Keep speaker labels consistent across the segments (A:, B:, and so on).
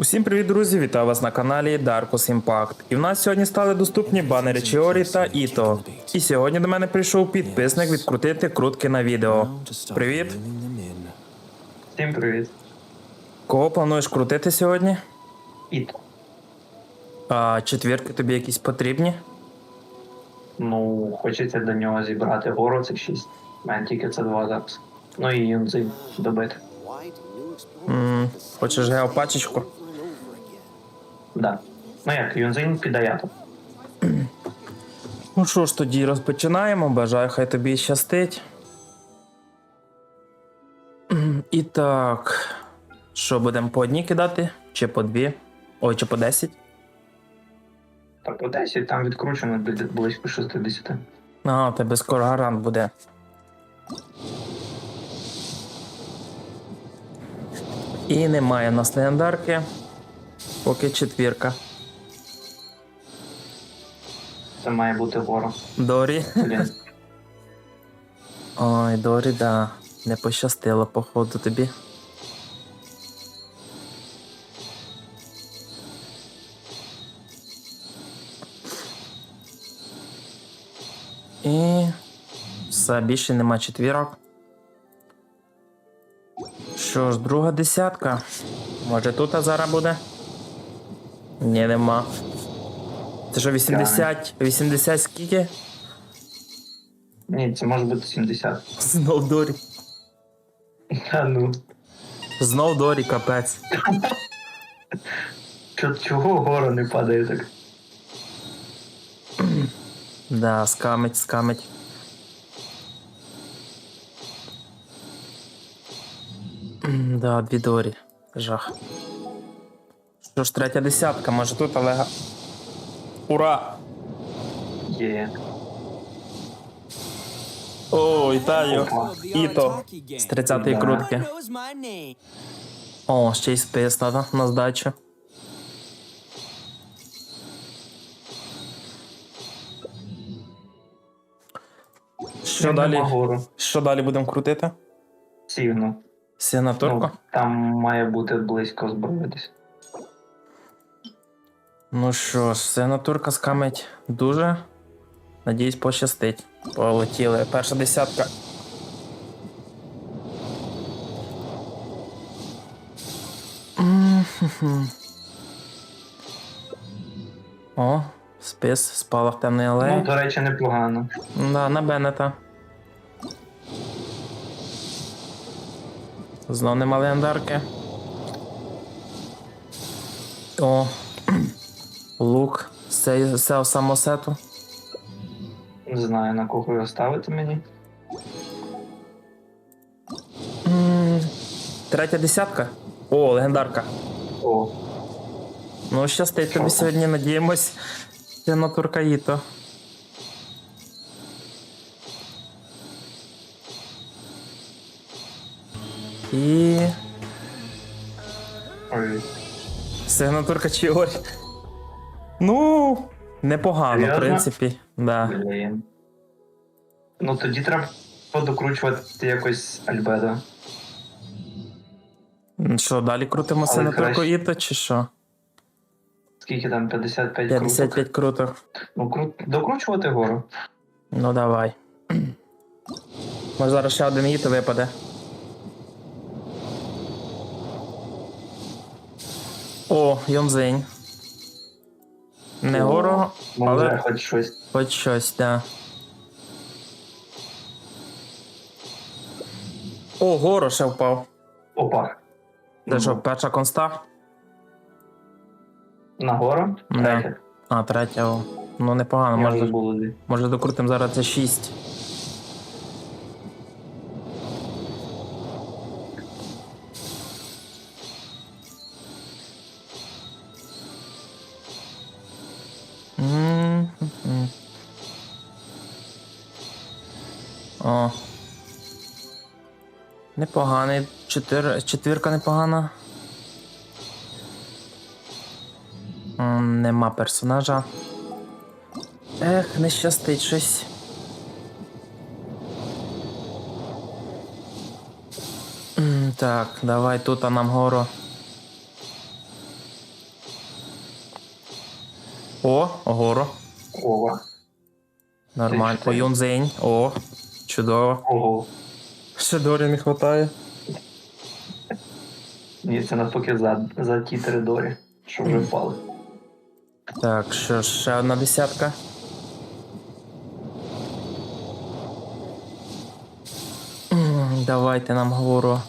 A: Усім привіт, друзі! Вітаю вас на каналі Darkus Impact. І в нас сьогодні стали доступні банери Чіорі та Іто. І сьогодні до мене прийшов підписник відкрутити крутки на відео. Привіт!
B: Всім привіт.
A: Кого плануєш крутити сьогодні?
B: Іт.
A: А четвірки тобі якісь потрібні?
B: Ну, хочеться до нього зібрати гору цих 6. У мене тільки це два зараз. Ну і юнзин добити.
A: м хочеш геопачечку?
B: Да. Ну як, юнзин підаято.
A: Ну що ж, тоді розпочинаємо. Бажаю, хай тобі щастить. І так. Що будемо по одній кидати? Чи по дві? Ой, чи по 10?
B: Та по 10 там відкручено близько 60.
A: А, у тебе скоро гарант буде. І немає у нас легендарки. Поки четвірка.
B: Це має бути гора.
A: Дорі.
B: Блін.
A: Ой, Дорі, да. Не пощастило, походу, тобі. І все, більше нема четвірок. Що ж, друга десятка. Може тут зараз буде? Ні, нема. Це що, 80? 80 скільки?
B: Ні, це може бути 70.
A: Знов Дорі.
B: А ну.
A: Знов Дорі, капець.
B: Чо, чого гора не падає так?
A: Да, скамить, скамить. Да, дві Дорі. Жах. Що ж, третя десятка, може тут, але. Ура!
B: Є.
A: О, вітаю! Іто з 30-ї
B: Да.
A: крутки. О, ще й спис надо на здачу. Що далі?
B: гору.
A: Що далі будемо крутити?
B: Сігну.
A: Сенаторку?
B: Ну, там має бути близько зброї десь.
A: Ну що ж, сенатурка скамить дуже. Надіюсь, пощастить. Полетіли. Перша десятка. О, спис, спалах темної
B: Ну,
A: алеї.
B: до речі, непогано.
A: Да, на Беннета. Знов нема легендарки. О. Лук з цього самосету.
B: Не знаю на кого його ставити мені.
A: М, Третя десятка. О, легендарка.
B: О,
A: Ну, щастить тобі сьогодні, надіємось. Це на Туркаїто. І.
B: ой.
A: Сигнатурка Чіорі. Ну, непогано, в
B: Серйозно?
A: принципі. Да.
B: Блін. Ну тоді треба подокручувати якось Альбедо.
A: М, Що, далі крутимо
B: Але
A: сигнатурку
B: краще.
A: Іто, чи що?
B: Скільки там? 55 круток?
A: 55 круток.
B: Ну, кру... докручувати гору.
A: Ну давай. Може зараз ще один Іто випаде. О, Йонзинь. Не
B: О,
A: гору,
B: Може,
A: але
B: хоч щось.
A: хоч щось, да. О, горо ще впав.
B: Опа.
A: Це що, перша конста?
B: На гору?
A: Да.
B: Третя.
A: А, третя. о. Ну непогано,
B: Я вже
A: може,
B: було дві.
A: може докрутим зараз це 6. О. Непоганий. Чотир... Четвірка непогана. М, Нема персонажа. Ех, не щастить щось. М, Так, давай тут а нам гору. О, Горо.
B: Ова.
A: Нормально. О, Юнзень. О, чудово.
B: Ого.
A: Ще Дорі не вистачає.
B: Ні, це навпаки за, за ті три дорі, що вже впали.
A: Так, що ж, ще одна десятка. М, Давайте нам говору.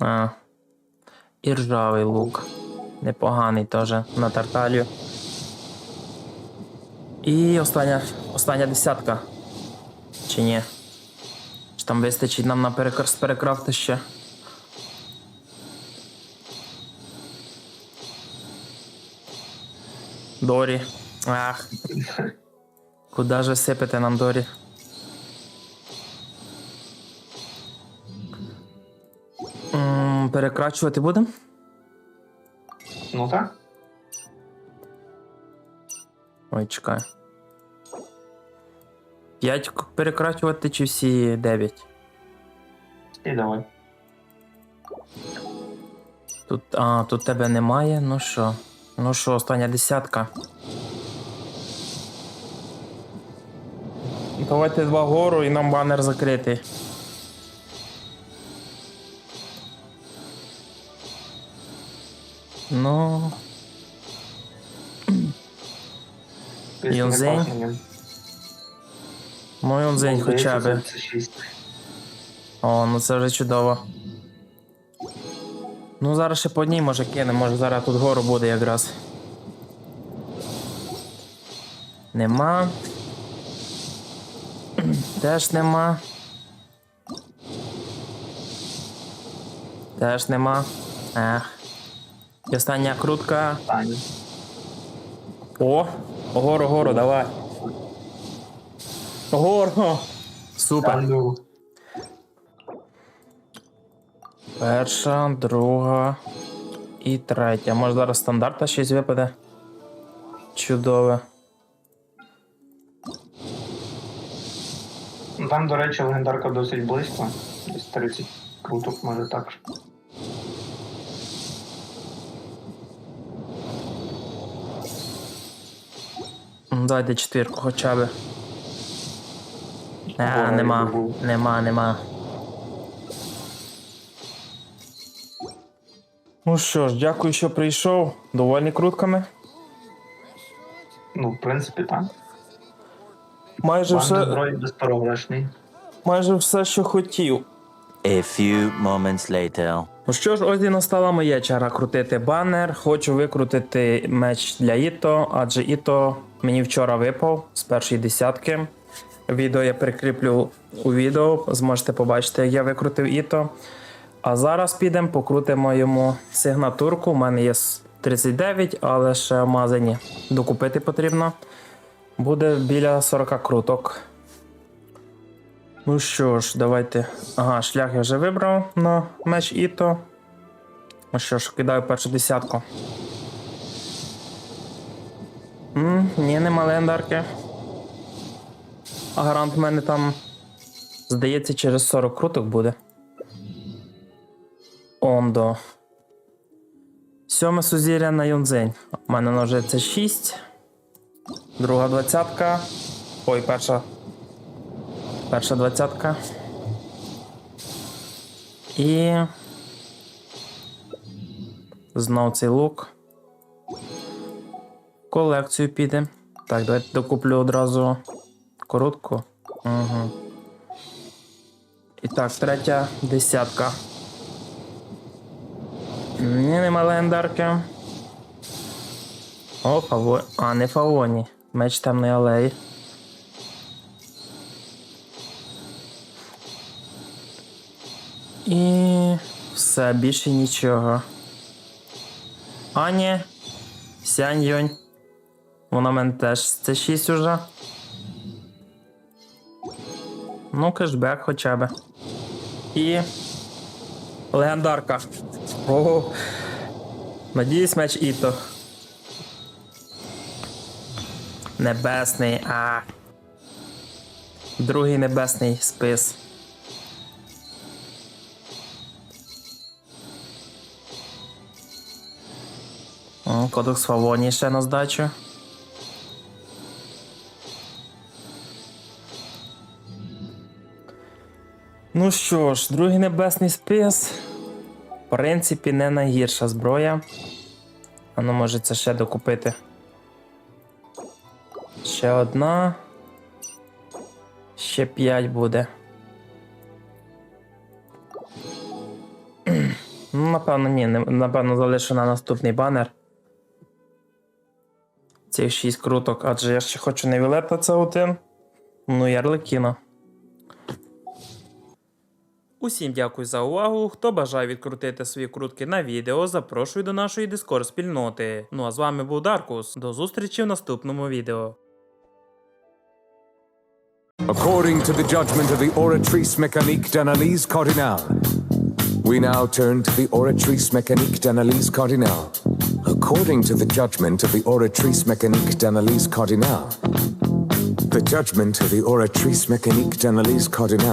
A: А. І ржавий лук. Непоганий теж на тарталю. І остання, остання десятка. Чи ні? Чи там вистачить нам на перекр... перекрафти ще? Дорі. Ах. Куда же сипете нам Дорі? М, Перекрачувати будемо?
B: Ну так?
A: Ой, чекай. П'ять к- перекрачувати чи всі дев'ять?
B: І давай.
A: Тут, а, тут тебе немає. Ну що? Ну що, остання десятка. Давайте два гору і нам банер закритий. Ну.
B: Після
A: Он день хоча
B: здається,
A: б.
B: Це, це шість.
A: О, ну це вже чудово. Ну, зараз ще по одній може кинемо, може зараз тут гору буде якраз. Нема. Теж нема. Теж нема. Ех. І остання крутка. О! Гору, гору, давай. Гору! Супер. Перша, друга і третя. Може зараз стандарта щось випаде. Чудове.
B: Ну, Там, до речі, легендарка досить близько. Десь 30 круток, може також.
A: М, Дайте четвірку хоча б. А, нема. Нема, нема. Ну що ж, дякую, що прийшов. Довольні крутками.
B: Ну, в принципі, так.
A: Майже
B: Банда
A: все,
B: зброї
A: майже все, що хотів.
C: A few moments later.
A: Ну що ж, ось і настала моя черга крутити банер. Хочу викрутити меч для Іто, адже Іто мені вчора випав з першої десятки. Відео я прикріплю у відео, зможете побачити, як я викрутив Іто. А зараз підемо, покрутимо йому сигнатурку. У мене є 39, але ще в магазині докупити потрібно. Буде біля 40 круток. Ну що ж, давайте. Ага, шлях я вже вибрав на меч Іто. Ну що ж, кидаю першу десятку. М, ні, нема легендарки. А гарант в мене там, здається, через 40 круток буде. Ондо. Сьоме сузір'я на Юнзень. У мене ноже це 6. Друга двадцятка. Ой, перша Перша двадцятка. І. Знов цей лук. Колекцію піде. Так, давайте докуплю одразу коротку. Угу. І так, третя десятка. Ні, нема легендарки. О, фаво... А, не фавоні. Меч темної алеї. І все, більше нічого. А, ні. Сянь Йонь. Вона мене теж це 6 уже. Ну, кешбек хоча б. І. Легендарка. Ого. Надіюсь, меч Іто. Небесний, а. Другий небесний спис. Кодекс Фавоні ще на здачу. Ну що ж, другий небесний спис. В принципі, не найгірша зброя. А ну, може це ще докупити. Ще одна. Ще п'ять буде. Ну, напевно, ні, напевно, залишу на наступний банер. Цих 6 круток, адже я ще хочу не Вілета це один. Ну, і Арлекіна. Усім дякую за увагу. Хто бажає відкрутити свої крутки на відео, запрошую до нашої дискорд спільноти. Ну а з вами був Даркус. До зустрічі в наступному відео.
D: According to the judgment of the Oratrice Mécanique d'Analyse Cardinal, we now turn to the Oratrice Mécanique d'Analyse Cardinal. According to the judgment of the Oratrice Mécanique d'Analyse Cardinal, the judgment of the Oratrice Mécanique d'Analyse Cardinal.